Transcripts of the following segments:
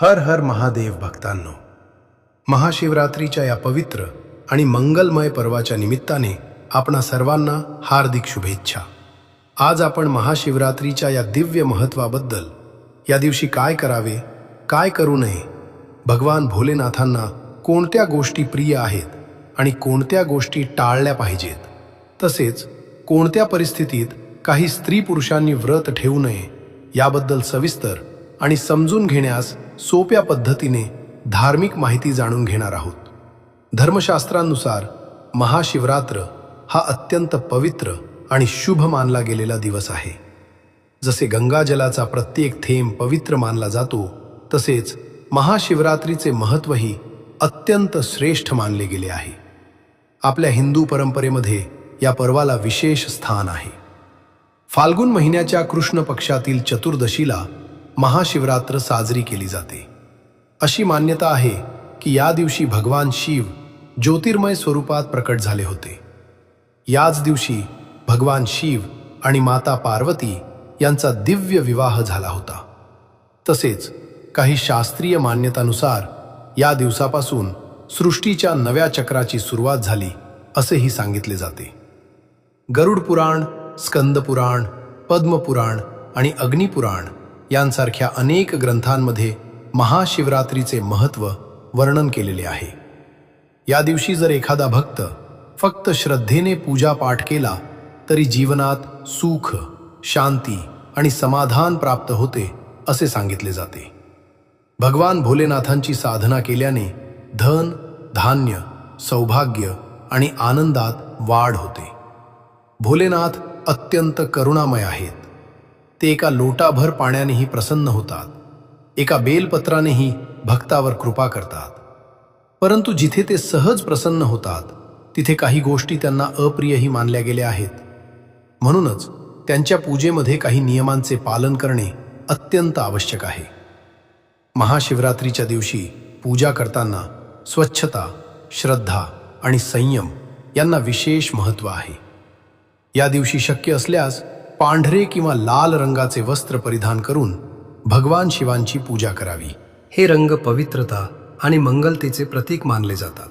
हर हर महादेव भक्तांनो महाशिवरात्रीच्या या पवित्र आणि मंगलमय पर्वाच्या निमित्ताने आपणा सर्वांना हार्दिक शुभेच्छा. आज आपण महाशिवरात्रीच्या या दिव्य महत्वाबद्दल या दिवशी काय करावे काय करू नये भगवान भोलेनाथांना कोणत्या गोष्टी प्रिय आहेत आणि कोणत्या गोष्टी टाळल्या पाहिजेत? तसेच कोणत्या परिस्थितीत काही स्त्री पुरुषांनी व्रत ठेवू नये याबद्दल सविस्तर आणि समजून घेण्यास सोप्या पद्धतीने धार्मिक माहिती जाणून घेणार आहोत. धर्मशास्त्रानुसार महाशिवरात्र हा अत्यंत पवित्र आणि शुभ मानला गेलेला दिवस आहे. जसे गंगाजलाचा प्रत्येक थेंब पवित्र मानला जातो तसेच महाशिवरात्रीचे महत्त्वही अत्यंत श्रेष्ठ मानले गेले आहे. आपल्या हिंदू परंपरेमध्ये या पर्वाला विशेष स्थान आहे. फाल्गुन महिन्याच्या कृष्ण पक्षातील चतुर्दशीला महाशिवरात्र साजरी केली जाते. अशी मान्यता आहे की या दिवशी भगवान शिव ज्योतिर्मय स्वरूपात प्रकट झाले होते. याच दिवशी भगवान शिव आणि माता पार्वती यांचा दिव्य विवाह झाला होता. तसेच काही शास्त्रीय मान्यतानुसार या दिवसापासून सृष्टीच्या नव्या चक्राची सुरुवात झाली असेही सांगितले जाते. गरुड पुराण स्कंद पुराण पद्मपुराण आणि अग्निपुराण यांसारख्या अनेक ग्रंथांमध्ये महाशिवरात्रीचे महत्त्व वर्णन केलेले आहे. या दिवशी जर एखादा भक्त फक्त श्रद्धेने पूजा पाठ केला तरी जीवनात सुख शांती आणि समाधान प्राप्त होते असे सांगितले जाते. भगवान भोलेनाथांची साधना केल्याने धन धान्य सौभाग्य आणि आनंदात वाढ होते. भोलेनाथ अत्यंत करुणामय आहेत. ते एका लोटाभर पाण्यानेही प्रसन्न होतात. एका बेलपत्रानेही भक्तावर कृपा करतात. परंतु जिथे ते सहज प्रसन्न होतात तिथे काही गोष्टी त्यांना अप्रियही मानल्या गेल्या आहेत. म्हणूनच त्यांच्या पूजेमध्ये काही नियमांचे पालन करणे अत्यंत आवश्यक आहे. महाशिवरात्रीच्या दिवशी पूजा करताना स्वच्छता श्रद्धा आणि संयम यांना विशेष महत्त्व आहे. या दिवशी शक्य असल्यास पांढरे किंवा लाल रंगाचे वस्त्र परिधान करून भगवान शिवांची पूजा करावी. हे रंग पवित्रता आणि मंगलतेचे प्रतीक मानले जातात.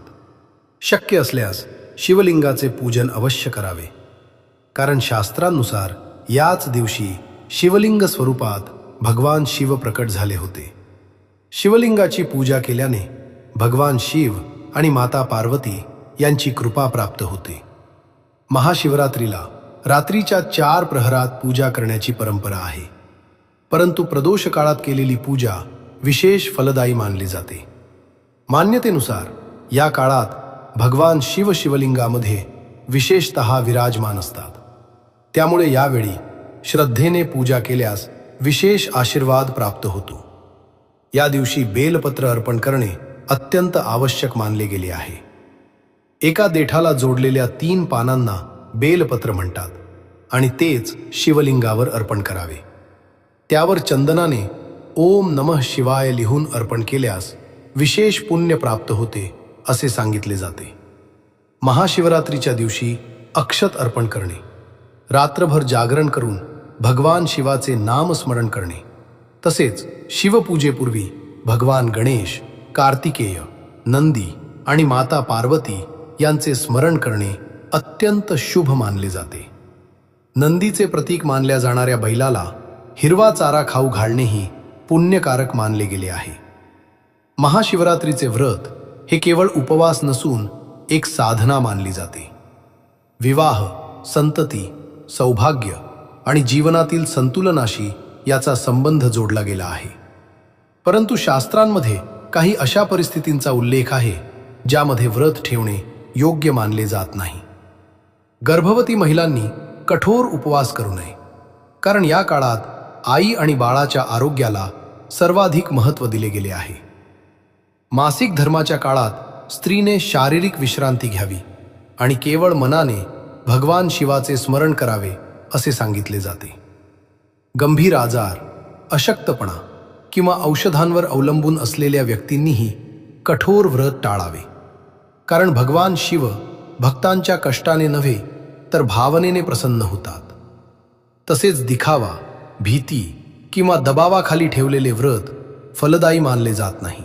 शक्य असल्यास शिवलिंगाचे पूजन अवश्य करावे. कारण शास्त्रानुसार याच दिवशी शिवलिंग स्वरूपात भगवान शिव प्रकट झाले होते. शिवलिंगाची पूजा केल्याने भगवान शिव आणि माता पार्वती यांची कृपा प्राप्त होते. महाशिवरात्रीला रात्रीच्या चार प्रहरात पूजा करण्याची परंपरा आहे. परंतु प्रदोष काळात केलेली पूजा विशेष फलदायी मानली जाते. मान्यतेनुसार या काळात भगवान शिव शिवलिंगामध्ये विशेषत विराजमान असतात. त्यामुळे यावेळी श्रद्धेने पूजा केल्यास विशेष आशीर्वाद प्राप्त होतो. या दिवशी बेलपत्र अर्पण करणे अत्यंत आवश्यक मानले गेले आहे. एका देठाला जोडलेल्या तीन पानांना बेलपत्र म्हणतात आणि तेच शिवलिंगावर अर्पण करावे. त्यावर चंदनाने ओम नमः शिवाय लिहून अर्पण केल्यास विशेष पुण्य प्राप्त होते असे सांगितले जाते. महाशिवरात्रीच्या दिवशी अक्षत अर्पण करणे रात्रभर जागरण करून भगवान शिवाचे नामस्मरण करणे तसेच शिवपूजेपूर्वी भगवान गणेश कार्तिकेय नंदी आणि माता पार्वती यांचे स्मरण करणे अत्यंत शुभ मानले जाते. नंदीचे प्रतीक मानल्या जाणाऱ्या बैलाला हिरवा चारा खाऊ घालणेही पुण्यकारक मानले गेले आहे. महाशिवरात्रीचे व्रत हे केवळ उपवास नसून एक साधना मानली जाते. विवाह संतती सौभाग्य आणि जीवनातील संतुलनाशी याचा संबंध जोडला गेला आहे. परंतु शास्त्रांमध्ये काही अशा परिस्थितींचा उल्लेख आहे ज्यामध्ये व्रत ठेवणे योग्य मानले जात नाही. गर्भवती महिलांनी कठोर उपवास करू नये. कारण या काळात आई आणि बाळाच्या आरोग्याला सर्वाधिक महत्त्व दिले गेले आहे. मासिक धर्माच्या काळात स्त्रीने शारीरिक विश्रांती घ्यावी आणि केवळ मनाने भगवान शिवाचे स्मरण करावे असे सांगितले जाते. गंभीर आजार अशक्तपणा किंवा औषधांवर अवलंबून असलेल्या व्यक्तींनीही कठोर व्रत टाळावे. कारण भगवान शिव भक्तांच्या कष्टाने नव्हे तर भावनेने प्रसन्न होतात. तसेच दिखावा भीती किंवा दबावाखाली ठेवलेले व्रत फलदायी मानले जात नाही.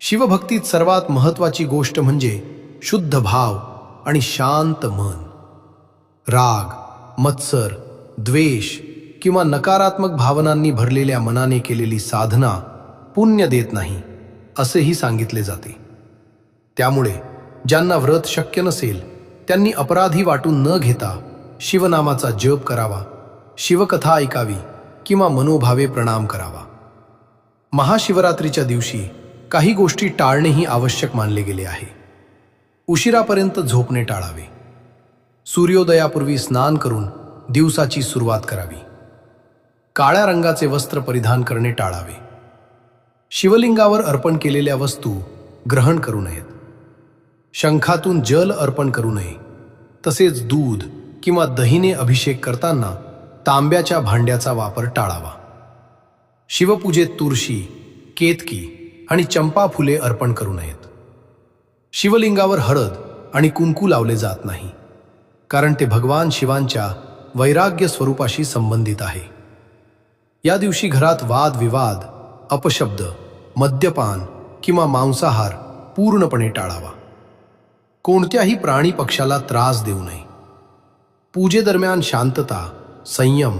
शिवभक्तीत सर्वात महत्वाची गोष्ट म्हणजे शुद्ध भाव आणि शांत मन. राग मत्सर द्वेष किंवा नकारात्मक भावनांनी भरलेल्या मनाने केलेली साधना पुण्य देत नाही असेही सांगितले जाते. त्यामुळे ज्यांना व्रत शक्य नसेल त्यांनी अपराधी वाटून न घेता शिवनामाचा जप करावा शिवकथा ऐकावी किंवा मनोभावे प्रणाम करावा. महाशिवरात्रीच्या दिवशी काही गोष्टी टाळणेही आवश्यक मानले गेले आहे. उशिरापर्यंत झोपणे टाळावे. सूर्योदयापूर्वी स्नान करून दिवसाची सुरुवात करावी. काळ्या रंगाचे वस्त्र परिधान करणे टाळावे. शिवलिंगावर अर्पण केलेल्या वस्तू ग्रहण करू नयेत. शंखातून जल अर्पण करू नये. तसेच दूध किंवा दहीने अभिषेक करताना तांब्याच्या भांड्याचा वापर टाळावा. शिवपूजेत तुळशी केतकी आणि चंपा फुले अर्पण करू नयेत. शिवलिंगावर हळद आणि कुंकू लावले जात नाही कारण ते भगवान शिवांच्या वैराग्य स्वरूपाशी संबंधित आहे. या दिवशी घरात वादविवाद अपशब्द मद्यपान किंवा मांसाहार पूर्णपणे टाळावा. कोणत्याही प्राणी पक्षाला त्रास देऊ नये. पूजेदरम्यान शांतता संयम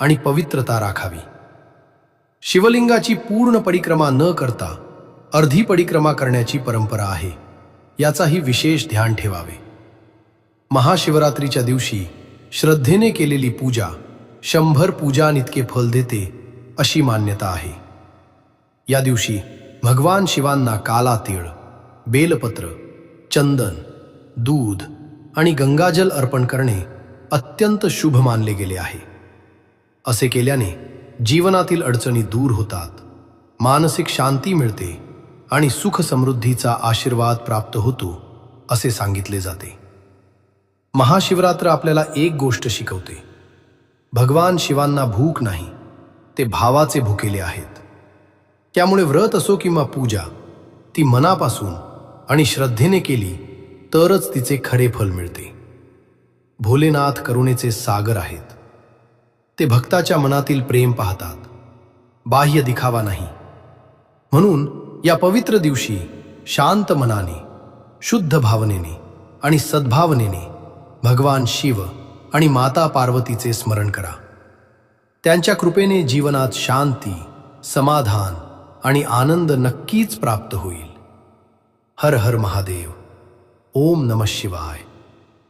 आणि पवित्रता राखावी. शिवलिंगाची पूर्ण परिक्रमा न करता अर्धी परिक्रमा करण्याची परंपरा आहे याचाही विशेष ध्यान ठेवावे. महाशिवरात्रीच्या दिवशी श्रद्धेने केलेली पूजा शंभर पूजांइतके फल देते अशी मान्यता आहे. या दिवशी भगवान शिवांना काला तीळ बेलपत्र चंदन दूध आणि गंगाजल अर्पण करणे अत्यंत शुभ मानले गेले आहे. असे केल्याने जीवनातील अडचणी दूर होतात मानसिक शांती मिळते आणि सुख समृद्धीचा आशीर्वाद प्राप्त होतो असे सांगितले जाते. महाशिवरात्र आपल्याला एक गोष्ट शिकवते. भगवान शिवांना भूक नाही ते भावाचे भुकेले आहेत. त्यामुळे व्रत असो किंवा पूजा ती मनापासून आणि श्रद्धेने केली तरच तिचे खरे फल मिळते. भोलेनाथ करुणेचे सागर आहेत. ते भक्ताच्या मनातील प्रेम पाहतात. बाह्य दिखावा नाही. म्हणून या पवित्र दिवशी शांत मनाने शुद्ध भावनेने आणि सद्भावनेने भगवान शिव आणि माता पार्वतीचे स्मरण करा. त्यांच्या कृपेने जीवनात शांती समाधान आणि आनंद नक्कीच प्राप्त होईल. हर हर महादेव ओम नमः शिवाय